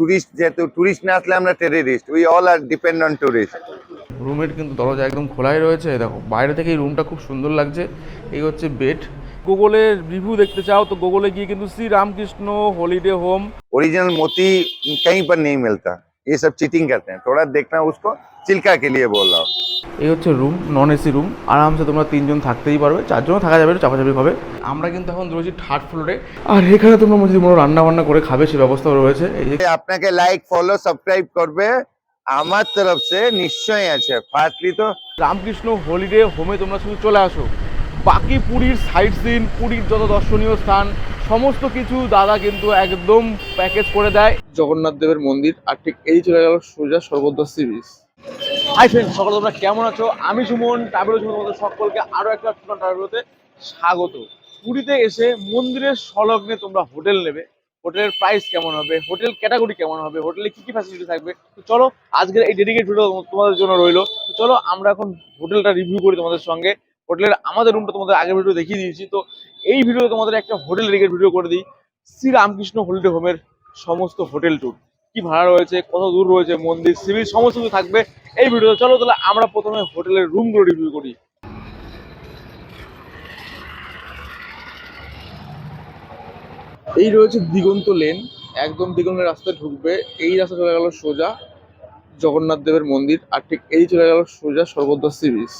Tourist যেহেতু tourist না আসলে আমরা terrorist we all are depend on tourist রুমের কিন্তু দরজা একদম খোলাই রয়েছে এই দেখো বাইরে থেকে এই রুমটা খুব সুন্দর লাগছে এই হচ্ছে বেড গুগলের রিভিউ দেখতে চাও তো গুগলে গিয়ে কিন্তু Shri Ramakrishna holiday home original मोती कहीं पर नहीं मिलता ये सब चीटिंग करते हैं थोड़ा देखना उसको चिल्का के लिए बोल रहा हूँ এই হচ্ছে রুম নন এসি রুম আরামসে তোমরা তিনজন থাকতেই পারবে চারজনও থাকা যাবে একটু চাপাচাপি হবে আমরা কিন্তু এখন রয়েছি থার্ড ফ্লোরে আর এখানে তোমরা যদি কোনো রান্না বান্না করে খাবে সে ব্যবস্থাও রয়েছে এই যে আপনাকে লাইক ফলো সাবস্ক্রাইব করবে আমার তরফ সে নিশ্চয়ই আছে ফার্স্টলি তো রামকৃষ্ণ হলিডে হোমে তোমরা শুধু চলে আসো বাকি পুরীর সাইট সিন পুরীর যত দর্শনীয় স্থান সমস্ত কিছু দাদা কিন্তু একদম প্যাকেজ করে দেয়। জগন্নাথ দেবের মন্দির আর ঠিক এই চলে গেল সোজা Swargadwar sea beach hi friend সকলে তোমরা কেমন আছো? আমি সুমন ট্রাভেল সুমন তোমাদের সকলকে আরও একটা ট্রাভেলতে স্বাগত। পুরীতে এসে মন্দিরের সংলগ্নে তোমরা হোটেল নেবে। হোটেলের প্রাইস কেমন হবে? হোটেল ক্যাটাগরি কেমন হবে? হোটেলে কি কি ফ্যাসিলিটি থাকবে? তো চলো আজকের এই ডেডিকেট ভিডিও তোমাদের জন্য রইল। তো চলো আমরা এখন হোটেলটা রিভিউ করি তোমাদের সঙ্গে। হোটেলের আমাদের রুমটা তোমাদের আগের ভিডিও দেখিয়ে দিয়েছি। তো এই ভিডিও তোমাদের একটা হোটেল ডেডিকেট ভিডিও করে দিই। শ্রী রামকৃষ্ণ হলিডে হোমের সমস্ত হোটেল ট্যুর কি ভাড়া রয়েছে, কত দূর রয়েছে, মন্দির, সিভিল, সমস্ত কিছু থাকবে এই ভিডিও চলো তাহলে আমরা প্রথমে হোটেলের রুমগুলো রিভিউ করি। এই রয়েছে দিগন্ত লেন একদম দিগন্তের রাস্তায় ঢুকবে। এই রাস্তা চলে গেল সোজা জগন্নাথ দেবের মন্দির। আর ঠিক এই চলে গেল সোজা স্বর্গদ্বার সি বিচ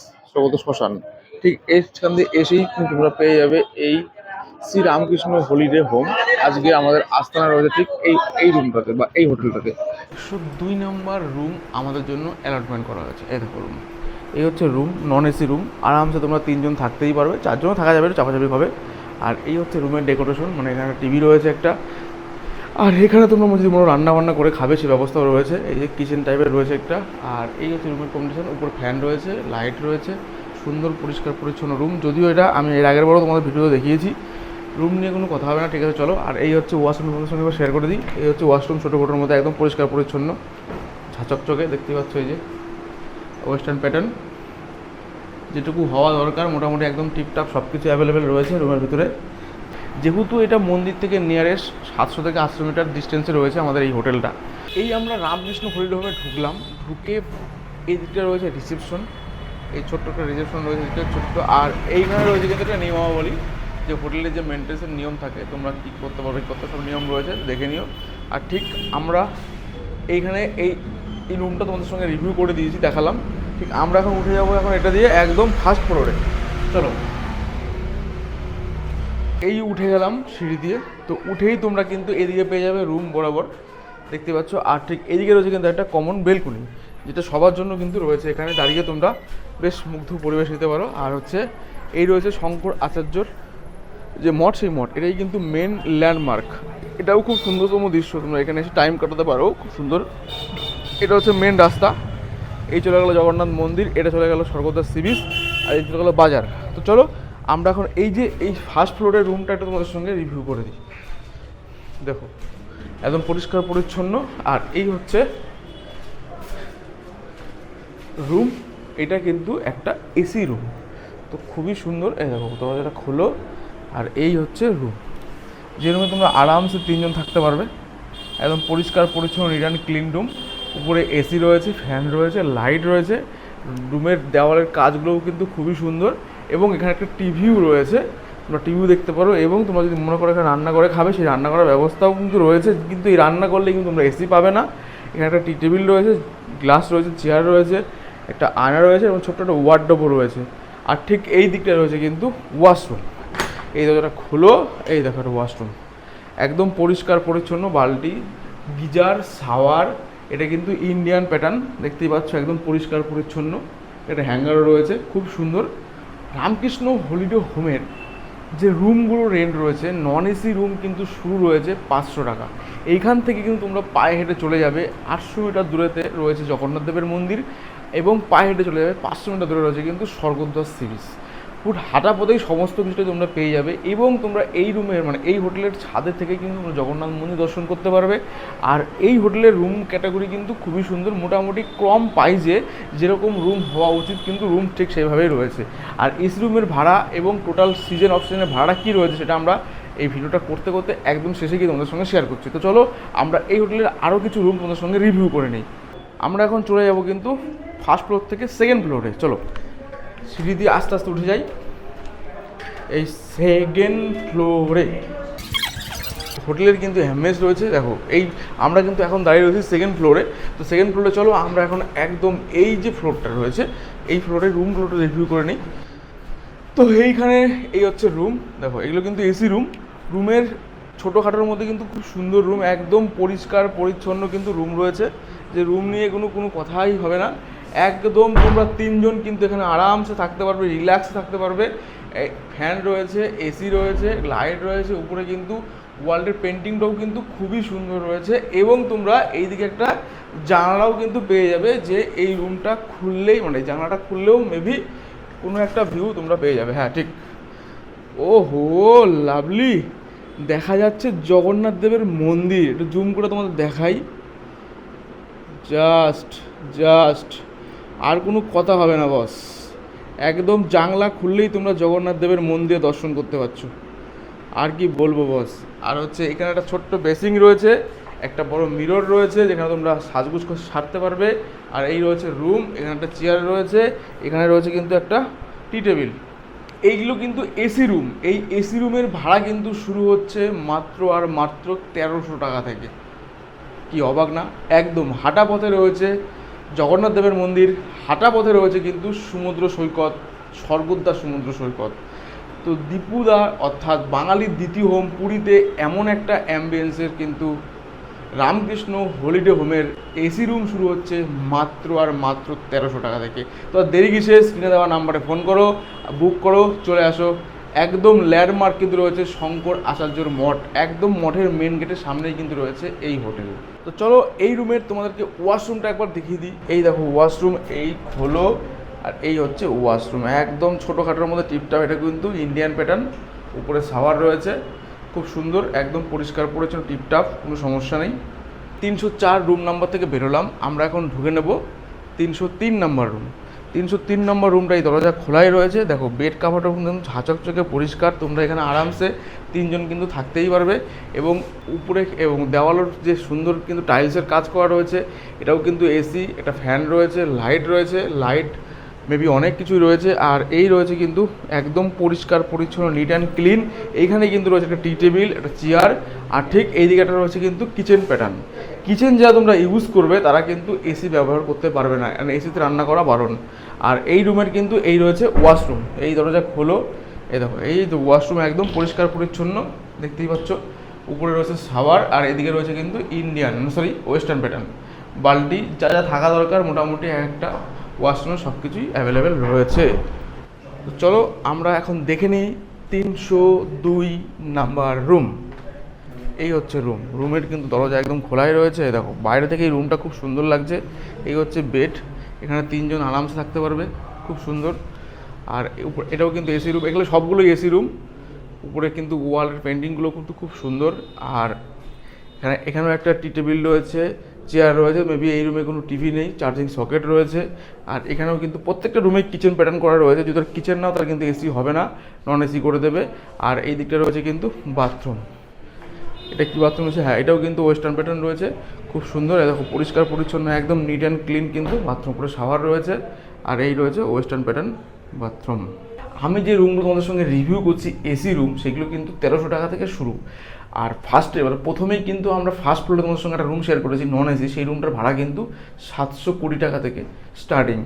শ্মশান। ঠিক এইখান দিয়ে এসেই কিন্তু তোমরা পেয়ে যাবে এই শ্রী রামকৃষ্ণ হলিডে হোম। আজকে আমাদের আস্তানা রয়েছে ঠিক এই এই রুমটাতে বা এই হোটেলটাতে। একশো দুই নম্বর রুম আমাদের জন্য অ্যালটমেন্ট করা হয়েছে। এই দেখো রুম এই হচ্ছে রুম নন এসি রুম আরামসে তোমরা তিনজন থাকতেই পারবে, চারজনও থাকা যাবে চাপাচাপি হবে। আর এই হচ্ছে রুমের ডেকোরেশন মানে এখানে টিভি রয়েছে একটা। আর এখানে তোমরা যদি কোনো রান্না বান্না করে খাবে, সে ব্যবস্থাও রয়েছে। এই যে কিচেন টাইপের রয়েছে একটা। আর এই হচ্ছে রুমের কন্ডিশন উপর ফ্যান রয়েছে লাইট রয়েছে। সুন্দর, পরিষ্কার, পরিচ্ছন্ন রুম যদিও এটা আমি এর আগের বড় তোমাদের ভিডিও দেখিয়েছি। রুম নিয়ে কোনো কথা হবে না, ঠিক আছে, চলো। আর এই হচ্ছে ওয়াশরুম তোমাদের সঙ্গে শেয়ার করে দিই। এই হচ্ছে ওয়াশরুম ছোটো ছোটোর মধ্যে একদম পরিষ্কার, পরিচ্ছন্ন। ঝাঁচকচকে দেখতে পাচ্ছ এই যে ওয়েস্টার্ন প্যাটার্ন যেটুকু হওয়া দরকার, মোটামুটি একদম টিপটাপ সব কিছু অ্যাভেলেবেল রয়েছে রুমের ভিতরে। যেহেতু এটা মন্দির থেকে নিয়ারেস্ট সাতশো থেকে আটশো মিটার ডিস্টেন্সে রয়েছে আমাদের এই হোটেলটা এই আমরা রামকৃষ্ণ হরিড হোমে ঢুকলাম। ঢুকে এই দিকটা রয়েছে রিসেপশন এই ছোট্ট একটা রিসেপশন রয়েছে এটা ছোট্ট। আর এইখানে রয়েছে কিন্তু একটা নিয়মাবলী, যে হোটেলের যে মেনটেন্সের নিয়ম থাকে, তোমরা কী করতে পারবে, কত সব নিয়ম রয়েছে, দেখে নিও। আর ঠিক আমরা এইখানে এই এই রুমটা তোমাদের সঙ্গে রিভিউ করে দিয়েছি, দেখালাম। ঠিক আমরা এখন উঠে যাব এখন এটা দিয়ে একদম ফার্স্ট ফ্লোরে চলো। এই উঠে গেলাম সিঁড়ি দিয়ে। তো উঠেই তোমরা কিন্তু এদিকে পেয়ে যাবে রুম বরাবর। দেখতে পাচ্ছ? আর ঠিক এদিকে রয়েছে কিন্তু একটা কমন বেলকুনি যেটা সবার জন্য কিন্তু রয়েছে। এখানে দাঁড়িয়ে তোমরা বেশ মুগ্ধ পরিবেশ নিতে পারো। আর হচ্ছে, এই রয়েছে শঙ্কর আচার্যর যে মঠ, সেই মঠ। এটাই কিন্তু মেন ল্যান্ডমার্ক এটাও খুব সুন্দরতম দৃশ্য। তোমরা এখানে এসে টাইম কাটাতে পারো। খুব সুন্দর। এটা হচ্ছে মেন রাস্তা। এই চলে গেলো জগন্নাথ মন্দির। এটা চলে গেলো স্বর্গদ্বার সি বিচ আর এই চলে গেলো বাজার। তো চলো, আমরা এখন এই যে, এই ফার্স্ট ফ্লোরের রুমটা একটু তোমাদের সঙ্গে রিভিউ করে দিই। দেখো, একদম পরিষ্কার পরিচ্ছন্ন। আর এই হচ্ছে রুম এটা কিন্তু একটা এসি রুম তো খুবই সুন্দর, এই দেখো, দরজাটা খোলো, আর এই হচ্ছে রুম যে রুমে তোমরা আরামসে তিনজন থাকতে পারবে। একদম পরিষ্কার, পরিচ্ছন্ন অ্যান্ড ক্লিন রুম উপরে এসি রয়েছে ফ্যান রয়েছে লাইট রয়েছে। রুমের দেওয়ালের কাজগুলোও কিন্তু খুবই সুন্দর, এবং এখানে একটা টিভিও রয়েছে। তোমরা টিভিও দেখতে পারো, এবং তোমরা যদি মনে করো এখানে রান্না করে খাবে, সেই রান্না করার ব্যবস্থাও কিন্তু রয়েছে, কিন্তু এই রান্না করলে কিন্তু তোমরা এসি পাবে না। এখানে একটা টি টেবিল রয়েছে গ্লাস রয়েছে চেয়ার রয়েছে একটা আয়না রয়েছে এবং ছোট্ট একটা ওয়ার্ডডবও রয়েছে। আর ঠিক এই দিকটা রয়েছে কিন্তু ওয়াশরুম এই দরজাটা খুলো, এই দেখো একটা ওয়াশরুম একদম পরিষ্কার, পরিচ্ছন্ন, বালতি, গিজার, শাওয়ার, এটা কিন্তু ইন্ডিয়ান প্যাটার্ন দেখতেই পাচ্ছ, একদম পরিষ্কার, পরিচ্ছন্ন। এটা হ্যাঙ্গারও রয়েছে, খুব সুন্দর। রামকৃষ্ণ হলিডে হোমের যে রুমগুলো রেন্ট রয়েছে নন এসি রুম কিন্তু শুরু রয়েছে পাঁচশো টাকা। এইখান থেকে কিন্তু তোমরা পায়ে হেঁটে চলে যাবে। আটশো মিটার দূরেতে রয়েছে জগন্নাথ দেবের মন্দির। এবং পায়ে হেঁটে চলে যাবে পাঁচশো মিটার দূরে রয়েছে কিন্তু স্বর্গদ্বার সিরিজ ফুট হাঁটা পথেই সমস্ত কিছুটাই তোমরা পেয়ে যাবে এবং তোমরা এই রুমের মানে এই হোটেলের ছাদের থেকে কিন্তু তোমরা জগন্নাথ মন্দির দর্শন করতে পারবে। আর এই হোটেলের রুম ক্যাটাগরি কিন্তু খুবই সুন্দর, মোটামুটি কম প্রাইজে যেরকম রুম হওয়া উচিত কিন্তু রুম ঠিক সেইভাবেই রয়েছে। আর এসি রুমের ভাড়া এবং টোটাল সিজন অপশনের ভাড়া কী রয়েছে সেটা আমরা এই ভিডিওটা করতে করতে একদম শেষে গিয়ে তোমাদের সঙ্গে শেয়ার করছি। তো চলো, আমরা এই হোটেলের আরও কিছু রুম তোমাদের সঙ্গে রিভিউ করে নিই। আমরা এখন চলে যাব কিন্তু ফার্স্ট ফ্লোর থেকে সেকেন্ড ফ্লোরে চলো, সিঁড়ি দিয়ে আস্তে আস্তে উঠে যাই। এই সেকেন্ড ফ্লোরে হোটেলের কিন্তু হ্যামেজ রয়েছে, দেখো, এই আমরা কিন্তু এখন দাঁড়িয়ে রয়েছি সেকেন্ড ফ্লোরে তো সেকেন্ড ফ্লোরে চলো, আমরা এখন একদম এই যে ফ্লোরটা রয়েছে, এই ফ্লোরে রুম ফ্লোরটা রিভিউ করে নিই। তো এইখানে এই হচ্ছে রুম দেখো, এগুলো কিন্তু এসি রুম রুমের ছোটোখাটোর মধ্যে কিন্তু খুব সুন্দর রুম একদম পরিষ্কার, পরিচ্ছন্ন কিন্তু রুম রয়েছে। যে রুম নিয়ে কোনো কোনো কথাই হবে না। একদম তোমরা তিনজন কিন্তু এখানে আরামসে থাকতে পারবে রিল্যাক্সে থাকতে পারবে। ফ্যান রয়েছে এসি রয়েছে লাইট রয়েছে, উপরে কিন্তু ওয়ার্ল্ডের পেন্টিংটাও কিন্তু খুবই সুন্দর রয়েছে এবং তোমরা এইদিকে একটা জানালাও কিন্তু পেয়ে যাবে যে এই রুমটা খুললেই মানে জানালাটা খুললেও মেবি কোনো একটা ভিউ তোমরা পেয়ে যাবে। হ্যাঁ ঠিক। ও হো লাভলি দেখা যাচ্ছে জগন্নাথ দেবের মন্দির। একটু জুম করে তোমাদের দেখাই। জাস্ট জাস্ট আর কোনো কথা হবে না বস একদম জাংলা খুললেই তোমরা জগন্নাথ দেবের মন্দিরে দর্শন করতে পারছ। আর কি বলব বস আর হচ্ছে এখানে একটা ছোট্ট বেসিং রয়েছে, একটা বড় মিরর রয়েছে, যেখানে তোমরা সাজগুজ সারতে পারবে। আর এই রয়েছে রুম এখানে একটা চেয়ার রয়েছে, এখানে রয়েছে কিন্তু একটা টি টেবিল এইগুলো কিন্তু এসি রুম এই এসি রুমের ভাড়া কিন্তু শুরু হচ্ছে মাত্র আর মাত্র তেরোশো টাকা থেকে। কি অবাক না? একদম হাঁটা পথে রয়েছে জগন্নাথ দেবের মন্দির হাঁটা পথে রয়েছে কিন্তু সমুদ্র সৈকত, স্বর্গদ্বার সমুদ্র সৈকত। তো দীপুদা অর্থাৎ বাঙালির দ্বিতীয় হোম পুরীতে এমন একটা অ্যাম্বিয়েন্সের কিন্তু রামকৃষ্ণ হলিডে হোমের এসি রুম শুরু হচ্ছে মাত্র আর মাত্র তেরোশো টাকা থেকে। তো দেরি কিসে স্ক্রিনে দেওয়া নাম্বারে ফোন করো বুক করো, চলে আসো। একদম ল্যান্ডমার্ক কিন্তু রয়েছে শঙ্কর আচার্যর মঠ। একদম মঠের মেন গেটের সামনেই কিন্তু রয়েছে এই হোটেল তো চলো এই রুমের তোমাদেরকে ওয়াশরুমটা একবার দেখিয়ে দিই। এই দেখো ওয়াশরুম এই খোলো আর এই হচ্ছে ওয়াশরুম একদম ছোটোখাটোর মধ্যে টিপটাপ এটা কিন্তু ইন্ডিয়ান প্যাটার্ন উপরে শাওয়ার রয়েছে, খুব সুন্দর, একদম পরিষ্কার পরিচ্ছন্ন টিপটাপ কোনো সমস্যা নেই। তিনশো চার রুম নাম্বার থেকে বেরোলাম। আমরা এখন ঢুকে নেব তিনশো তিন নাম্বার রুম তিনশো তিন নম্বর রুমটা এই দরজা খোলাই রয়েছে। দেখো বেড কাভারটা কিন্তু ঝাঁচকচকে পরিষ্কার। তোমরা এখানে আরামসে তিনজন কিন্তু থাকতেই পারবে এবং উপরে এবং দেওয়ালের যে সুন্দর কিন্তু টাইলসের কাজ করা রয়েছে। এটাও কিন্তু এসি একটা ফ্যান রয়েছে লাইট রয়েছে লাইট মেবি অনেক কিছুই রয়েছে। আর এই রয়েছে কিন্তু একদম পরিষ্কার, পরিচ্ছন্ন নিট অ্যান্ড ক্লিন এইখানে কিন্তু রয়েছে একটা টি টেবিল একটা চেয়ার আর ঠিক এই দিকেটা রয়েছে কিন্তু কিচেন প্যাটার্ন কিচেন যা তোমরা ইউজ করবে, তারা কিন্তু এসি ব্যবহার করতে পারবে না। কারণ এসিতে রান্না করা বারণ। আর এই রুমের কিন্তু এই রয়েছে ওয়াশরুম এই দরজা খোলো। এই দেখো, এই তো ওয়াশরুম একদম পরিষ্কার, পরিচ্ছন্ন। দেখতেই পাচ্ছ, উপরে রয়েছে শাওয়ার আর এদিকে রয়েছে কিন্তু ইন্ডিয়ান সরি ওয়েস্টার্ন প্যাটার্ন বালতি, যা যা থাকা দরকার, মোটামুটি একটা ওয়াশরুমে সব কিছুই অ্যাভেলেবেল রয়েছে। চলো, আমরা এখন দেখে নিই তিনশো দুই নাম্বার রুম এই হচ্ছে রুম রুমের কিন্তু দরজা একদম খোলাই রয়েছে দেখো। বাইরে থেকে এই রুমটা খুব সুন্দর লাগছে। এই হচ্ছে বেড এখানে তিনজন আরামসে থাকতে পারবে, খুব সুন্দর। আর এটাও কিন্তু এসি রুম এগুলো সবগুলোই এসি রুম উপরে কিন্তু ওয়ালের পেন্টিংগুলো কিন্তু খুব সুন্দর। আর এখানে, এখানেও একটা টি টেবিল রয়েছে চেয়ার রয়েছে মেবি এই রুমে কোনো টিভি নেই চার্জিং সকেট রয়েছে। আর এখানেও কিন্তু প্রত্যেকটা রুমে কিচেন প্যাটার্ন করা রয়েছে। যদি কিচেন নাও তার কিন্তু এসি হবে না নন এসি করে দেবে। আর এই দিকটা রয়েছে কিন্তু বাথরুম এটা কি বাথরুম রয়েছে? হ্যাঁ এটাও কিন্তু ওয়েস্টার্ন প্যাটার্ন রয়েছে। খুব সুন্দর দেখো পরিষ্কার, পরিচ্ছন্ন, একদম নিট অ্যান্ড ক্লিন কিন্তু বাথরুম করে শাওয়ার রয়েছে। আর এই রয়েছে ওয়েস্টার্ন প্যাটার্ন বাথরুম আমি যে রুমগুলো তোমাদের সঙ্গে রিভিউ করছি এসি রুম সেগুলো কিন্তু তেরোশো টাকা থেকে শুরু। আর ফার্স্টে এবার প্রথমেই কিন্তু আমরা ফার্স্ট ফ্লোরে তোমাদের সঙ্গে একটা রুম শেয়ার করেছি নন এসি সেই রুমটার ভাড়া কিন্তু সাতশো কুড়ি টাকা থেকে স্টার্টিং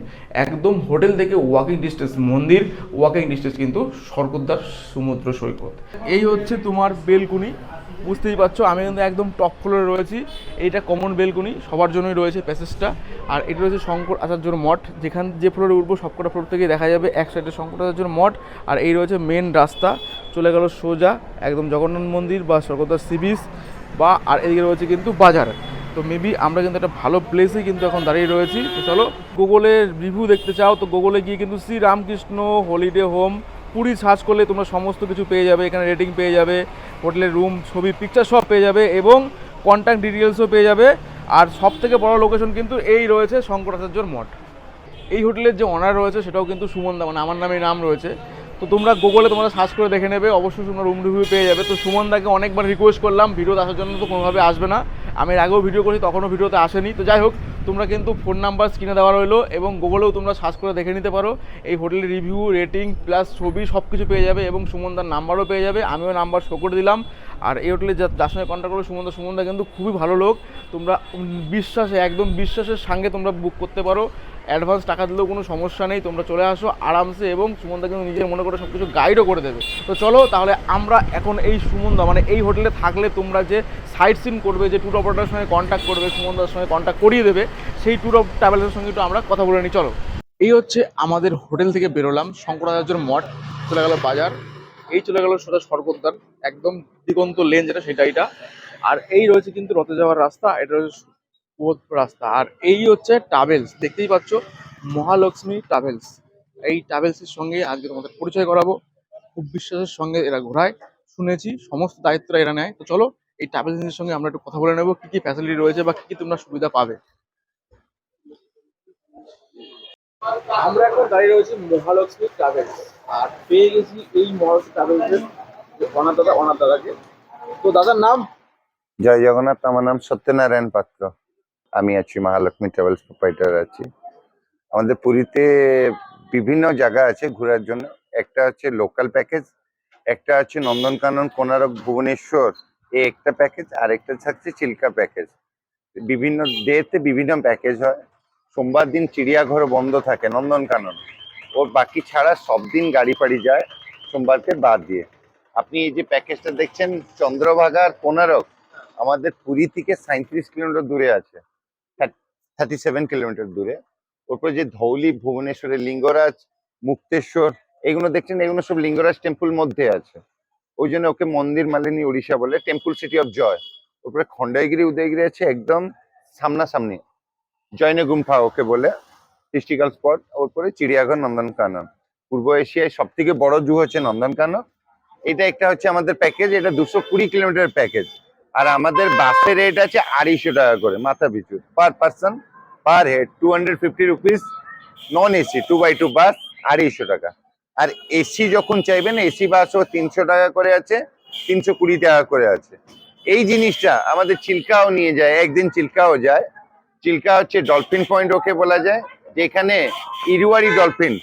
একদম হোটেল থেকে ওয়াকিং ডিস্টেন্স মন্দির ওয়াকিং ডিস্টেন্স কিন্তু স্বর্গদ্বার, সমুদ্র সৈকত। এই হচ্ছে তোমার বেলকুনি। বুঝতেই পারছ, আমি কিন্তু একদম টপ ফ্লোরে রয়েছি। এইটা কমন বেলকুনি, সবার জন্যই রয়েছে প্যাসেজটা। আর এটা রয়েছে শঙ্কর আচার্যর মঠ, যেখান যে ফ্লোরে উঠবো, সবকটা ফ্লোর থেকে দেখা যাবে এক সাইডে শঙ্কর আচার্যর মঠ, আর এই রয়েছে মেন রাস্তা। চলে গেল সোজা, একদম জগন্নাথ মন্দির বা স্বর্গদ্বার সি বিচ, বা আর এদিকে রয়েছে কিন্তু বাজার। তো মেবি আমরা কিন্তু একটা ভালো প্লেসে কিন্তু এখন দাঁড়িয়ে রয়েছি। তো চলো গুগলের রিভিউ দেখতে চাও, তো গুগলে গিয়ে কিন্তু Shri Ramakrishna holiday home Puri search করলে তোমরা সমস্ত কিছু পেয়ে যাবে, এখানে রেটিং পেয়ে যাবে, হোটেলের রুম ছবি পিকচার সব পেয়ে যাবে এবং কন্ট্যাক্ট ডিটেলসও পেয়ে যাবে। আর সব থেকে বড় লোকেশন কিন্তু এই রয়েছে শঙ্করাচার্যর মঠ। এই হোটেলের যে অনার রয়েছে সেটাও কিন্তু সুমন দা মানে আমার নামে নাম রয়েছে। তো তোমরা গুগলে তোমরা সার্চ করে দেখে নেবে, অবশ্যই তোমরা রুম রিভিউ পেয়ে যাবে। তো সুমন দাকে অনেকবার রিকোয়েস্ট করলাম ভিডিওতে আসার জন্য তো কোনোভাবে আসবে না। আমি এর আগেও ভিডিও করি তখনও ভিডিওতে আসেনি। তো যাই হোক, তোমরা কিন্তু ফোন নাম্বার স্ক্রিনে দেওয়া রইল এবং গুগলেও তোমরা সার্চ করে দেখে নিতে পারো। এই হোটেলের রিভিউ রেটিং প্লাস ছবি সব কিছু পেয়ে যাবে এবং সুমনদার নাম্বারও পেয়ে যাবে। আমিও নাম্বার শো করে দিলাম। আর এই হোটেলে যার সঙ্গে কন্ট্যাক্ট করো সুমনদা সুমনদা কিন্তু খুবই ভালো লোক। তোমরা বিশ্বাসে, একদম বিশ্বাসের সঙ্গে তোমরা বুক করতে পারো। অ্যাডভান্স টাকা দিলেও কোনো সমস্যা নেই, তোমরা চলে আসো আরামসে এবং সুমনদা কিন্তু নিজের মনে করে সব কিছু গাইডও করে দেবে। তো চলো তাহলে আমরা এখন এই সুমনদা মানে এই হোটেলে থাকলে তোমরা যে সাইট সিন করবে, যে ট্যুর অপারেটারের সঙ্গে কন্ট্যাক্ট করবে, সুমনদার সঙ্গে কন্ট্যাক্ট করিয়ে দেবে, সেই ট্যুর অফ ট্রাভেলের সঙ্গে একটু আমরা কথা বলে নিই, চলো। এই হচ্ছে আমাদের হোটেল থেকে বেরোলাম, শঙ্করাচার্যর মঠ, চলে গেল বাজার। এই চলে গেল সোজা স্বর্গদ্বার, একদম দিগন্ত লেন যেটা সেটা এটা আর এই রয়েছে কিন্তু রথে যাওয়ার রাস্তা, এটা রয়েছে রাস্তা। আর এই হচ্ছে ট্রাভেলস দেখতেই পাচ্ছ মহালক্ষ্মী ট্রাভেলস এই ট্রাভেলসের সঙ্গে আজকে তোমাদের পরিচয় করাবো। খুব বিশ্বাসের সঙ্গে এরা ঘোরায়। শুনেছি সমস্ত দায়িত্বটা এরা নেয়। তো চলো এই ট্রাভেলসের সঙ্গে আমরা একটু কথা বলে নেব। কি কি ফ্যাসিলিটি রয়েছে বা কি কি তোমরা সুবিধা পাবে? আমরা এখন দাঁড়িয়ে রয়েছি মহালক্ষ্মী ট্রাভেলস আর পেয়ে গেছি এই মহালক্ষ্মী ট্রাভেলসের যে অনাথ দাদা অনাথ দাদাকে। তো দাদার নাম? জয় জগন্নাথ। আমার নাম সত্যনারায়ণ পাত্র। আমি আছি, মহালক্ষ্মী ট্রাভেলস প্রোপাইটার আছি। আমাদের পুরীতে বিভিন্ন জায়গা আছে ঘোরার জন্য। একটা হচ্ছে লোকাল প্যাকেজ একটা আছে নন্দনকানন কোনারক ভুবনেশ্বর, এই একটা প্যাকেজ আর একটা থাকছে চিল্কা প্যাকেজ বিভিন্ন ডেতে বিভিন্ন প্যাকেজ হয়। সোমবার দিন চিড়িয়াঘর বন্ধ থাকে নন্দনকানন। ওর বাকি ছাড়া সব দিন গাড়ি ফাড়ি যায় সোমবারকে বাদ দিয়ে। আপনি এই যে প্যাকেজটা দেখছেন, চন্দ্রভাগার কোনারক আমাদের পুরী থেকে সাঁত্রিশ কিলোমিটার দূরে আছে। থার্টি সেভেন কিলোমিটার দূরে। ওরপর যে ধৌলি, ভুবনেশ্বরের লিঙ্গরাজ, মুক্তেশ্বর, এগুলো দেখছেন, এগুলো সব লিঙ্গরাজ টেম্পল মধ্যে আছে। ওই জন্য ওকে মন্দির মালিনী উড়িষ্যা বলে টেম্পল সিটি অফ জয় ওপরে খন্ডাইগিরি উদয়গিরি আছে একদম সামনাসামনি। জৈন গুম্ফা ওকে বলে হিস্ট্রিক্যাল স্পট ওরপরে চিড়িয়াঘর, নন্দনকানন। পূর্ব এশিয়ায় সব থেকে বড় জু হচ্ছে নন্দনকানন। এটা একটা হচ্ছে আমাদের প্যাকেজ এটা দুশো কুড়ি কিলোমিটার প্যাকেজ আর আমাদের বাসের রেট আছে আড়াইশো টাকা করে, মাথা পিছু। Per person per head two hundred fifty rupees non AC two by two bus আড়াইশো টাকা। আর এসি যখন চাইবেন এসি বাসও তিনশো টাকা করে আছে, তিনশো কুড়ি টাকা করে আছে। এই জিনিসটা আমাদের চিল্কাও নিয়ে যায়, একদিন চিল্কাও যায়। চিল্কা হচ্ছে ডলফিন পয়েন্ট ওকে বলা যায়, যেখানে ইরুয়ারি ডলফিন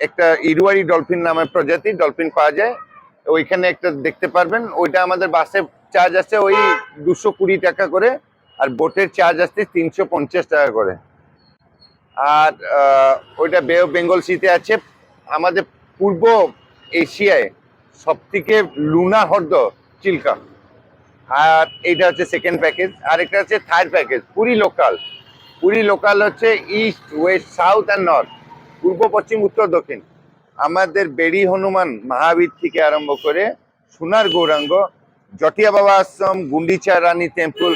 একটা ইরুয়ারি ডলফিন নামের প্রজাতি ডলফিন পাওয়া যায়। ওইখানে একটা দেখতে পারবেন, ওইটা আমাদের বাসে চার্জ আছে ওই দুশো কুড়ি টাকা করে, আর বোটের চার্জ আসছে তিনশো পঞ্চাশ টাকা করে। আর ওইটা বে অফ বেঙ্গল সিতে আছে, আমাদের পূর্ব এশিয়ায় সব থেকে লুনা হ্রদ চিল্কা। আর এইটা হচ্ছে সেকেন্ড প্যাকেজ আর একটা হচ্ছে third package Puri local Puri local হচ্ছে east west south and north পূর্ব, পশ্চিম, উত্তর, দক্ষিণ। আমাদের বেড়ি হনুমান মহাবীর থেকে আরম্ভ করে সোনার গৌরাঙ্গ, জটিয়া বাবা আশ্রম, গুন্ডিচা রানী টেম্পল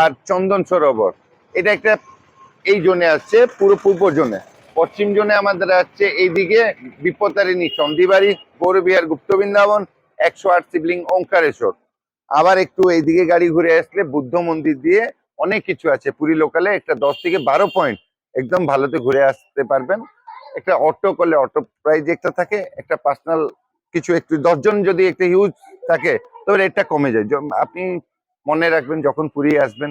আর চন্দন সরোবর। এটা একটা এই জোনে আসছে, পুরো পূর্ব জোনে। পশ্চিম জোনে আমাদের আসছে এইদিকে বিপত্তারিণী চন্ডিবাড়ি, গৌরবিহার, গুপ্ত বৃন্দাবন, একশো আট শিবলিং ওঙ্কারেশ্বর। আবার একটু এইদিকে গাড়ি ঘুরে আসলে বুদ্ধ মন্দির দিয়ে অনেক কিছু আছে। পুরী লোকালে একটা দশ থেকে বারো পয়েন্ট একদম ভালোতে ঘুরে আসতে পারবেন। একটা অটো করলে অটো প্রাইজ একটা থাকে, একটা পার্সোনাল কিছু একটু দশজন যদি একটা হিউজ থাকে, তবে রেটটা কমে যায়। আপনি মনে রাখবেন যখন পুরী আসবেন,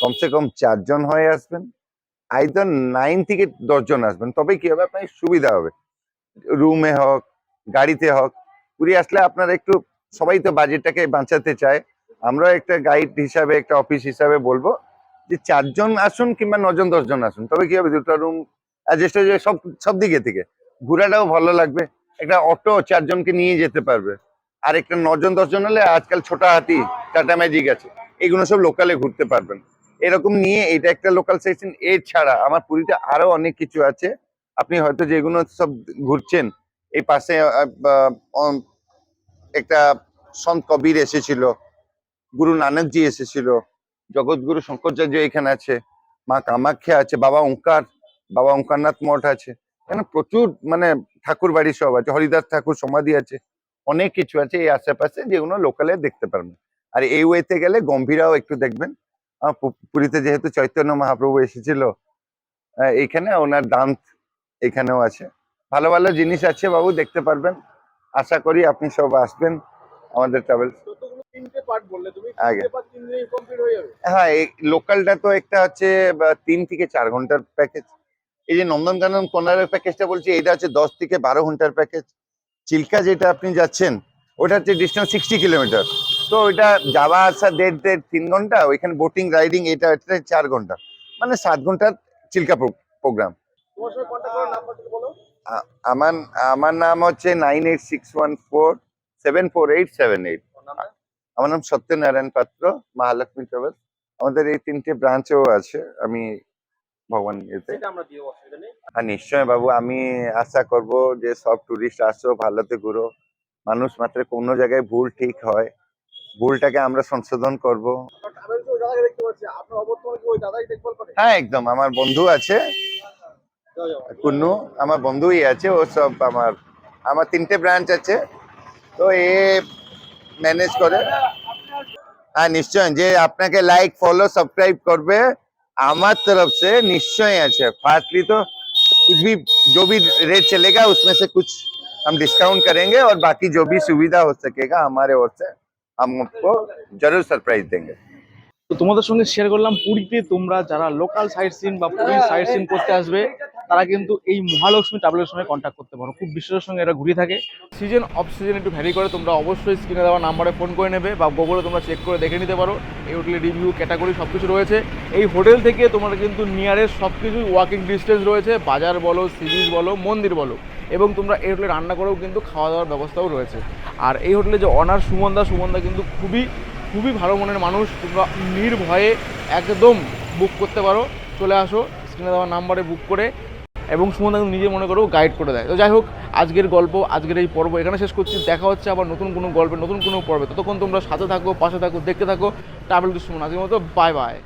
কমসে কম চারজন হয়ে আসবেন আইদার নাইন থেকে দশজন আসবেন তবে কি হবে? আপনার সুবিধা হবে। রুমে হোক, গাড়িতে হোক, পুরী আসলে আপনারা একটু, সবাই তো বাজেটটাকে বাঁচাতে চায়। আমরা একটা গাইড হিসাবে, একটা অফিস হিসাবে বলব যে চারজন আসুন কিংবা নজন দশজন আসুন, তবে কি হবে? দুটো রুম যাবে সব সব দিকে থেকে। ঘোরাটাও ভালো লাগবে। একটা অটো চারজনকে নিয়ে যেতে পারবে। আর একটা নজন, দশজন হলে আজকাল ছোট হাতি টাটা ম্যাজিক আছে। এগুলো সব লোকালে ঘুরতে পারবেন। এরকম নিয়ে এটা একটা লোকাল সেকশন এর ছাড়া আমার পুরীতে আরও অনেক কিছু আছে। আপনি হয়তো যেগুলো সব ঘুরছেন, এই পাশে একটা সন্ত কবির এসেছিল, গুরু নানকজি এসেছিল, জগৎগুরু শঙ্করাচার্য এখানে আছে, মা কামাখ্যা আছে, বাবা ওঙ্কার বাবা ওঙ্কারনাথ মঠ আছে। এখানে প্রচুর মানে ঠাকুর বাড়ি সব আছে হরিদাস ঠাকুর সমাধি আছে অনেক কিছু আছে এই আশেপাশে যেগুলো লোকালে দেখতে পারবেন। আর এই ওয়েতে গেলে গম্ভীরাও একটু দেখবেন। পুরীতে যেহেতু চৈতন্য মহাপ্রভু এসেছিল এইখানে ওনার দান্ত এখানেও আছে। ভালো ভালো জিনিস আছে বাবু দেখতে পারবেন। আশা করি আপনি সব আসবেন আমাদের ট্রাভেলস হয়ে লোকালটা তো একটা হচ্ছে তিন থেকে চার ঘণ্টার প্যাকেজ এই যে নন্দনকানন কোনারের প্যাকেজটা বলছি এটা হচ্ছে দশ থেকে বারো ঘণ্টার প্যাকেজ। চিল্কা যেটা আপনি যাচ্ছেন ওটা হচ্ছে ডিস্টেন্স সিক্সটি কিলোমিটার তো ওইটা যাওয়া আসা দেড় দেড় তিন ঘণ্টা, ওইখানে বোটিং রাইডিং এটা হচ্ছে চার ঘণ্টা। মানে সাত ঘণ্টার চিল্কা প্রোগ্রাম আমার আমার নাম হচ্ছে nine eight six one four seven four eight seven eight আমার নাম সত্যনারায়ণ পাত্র, মহালক্ষ্মী ট্রাভেলস আমাদের এই তিনটে ব্রাঞ্চেও আছে, আমি ভগবান নেই। হ্যাঁ নিশ্চয় বাবু আমি আশা করব যে সব টুরিস্ট আসো ভালোতে ঘুরো। মানুষ মাত্র কোনো জায়গায় ভুল ঠিক হয়। ভুলটাকে আমরা সংশোধন করব। হ্যাঁ একদম। আমার বন্ধু আছে। কুন্নু আমার বন্ধুই আছে ও সব আমার আমার তিনটে ব্রাঞ্চ আছে। তো এ ম্যানেজ করে। হ্যাঁ নিশ্চয় যে আপনাকে লাইক ফলো সাবস্ক্রাইব করবে আমার तरफ से निश्चय আছে फास्टली तो कुछ भी जो भी रेट चलेगा उसमें से कुछ हम डिस्काउंट करेंगे और बाकी जो भी सुविधा हो सकेगा हमारे ओर से हम आपको जरूर सरप्राइज देंगे তো তোমাদের সঙ্গে শেয়ার করলাম পুরীতে তোমরা যারা লোকাল সাইট সিন বা পুরী সাইট সিন করতে আসবে তারা কিন্তু এই মহালক্ষ্মী ট্রাভেলের সঙ্গে কন্ট্যাক্ট করতে পারো। খুব বিশ্বাসের সঙ্গে এরা ঘুরে থাকে। সিজন অফ সিজন একটু ভ্যারি করে, তোমরা অবশ্যই স্ক্রিনে দেওয়া নাম্বারে ফোন করে নেবে বা গুগলে তোমরা চেক করে দেখে নিতে পারো। এই হোটেলের রিভিউ ক্যাটাগরি সব কিছু রয়েছে। এই হোটেল থেকে তোমরা কিন্তু নিয়ারেস্ট সব কিছুই ওয়াকিং ডিস্টেন্স রয়েছে। বাজার বলো সি বিচ বলো, মন্দির বলো। এবং তোমরা এই হোটেলে রান্না করেও কিন্তু খাওয়া দাওয়ার ব্যবস্থাও রয়েছে। আর এই হোটেলে যে অনার সুমনদা সুমনদা কিন্তু খুবই খুবই ভালো মনের মানুষ। তোমরা নির্ভয়ে একদম বুক করতে পারো। চলে আসো স্ক্রিনে দেওয়া নাম্বারে বুক করে। এবং সুমন কিন্তু নিজে মনে করেও গাইড করে দেয়। তো যাই হোক, আজকের গল্প, আজকের এই পর্ব এখানে শেষ করছি। দেখা হচ্ছে আবার নতুন কোনো গল্পে, নতুন কোনো পর্বে। ততক্ষণ তোমরা সাথে থাকো, পাশে থাকো, দেখতে থাকো। ট্রাভেল টু সুমন, আজকের মতো বাই বাই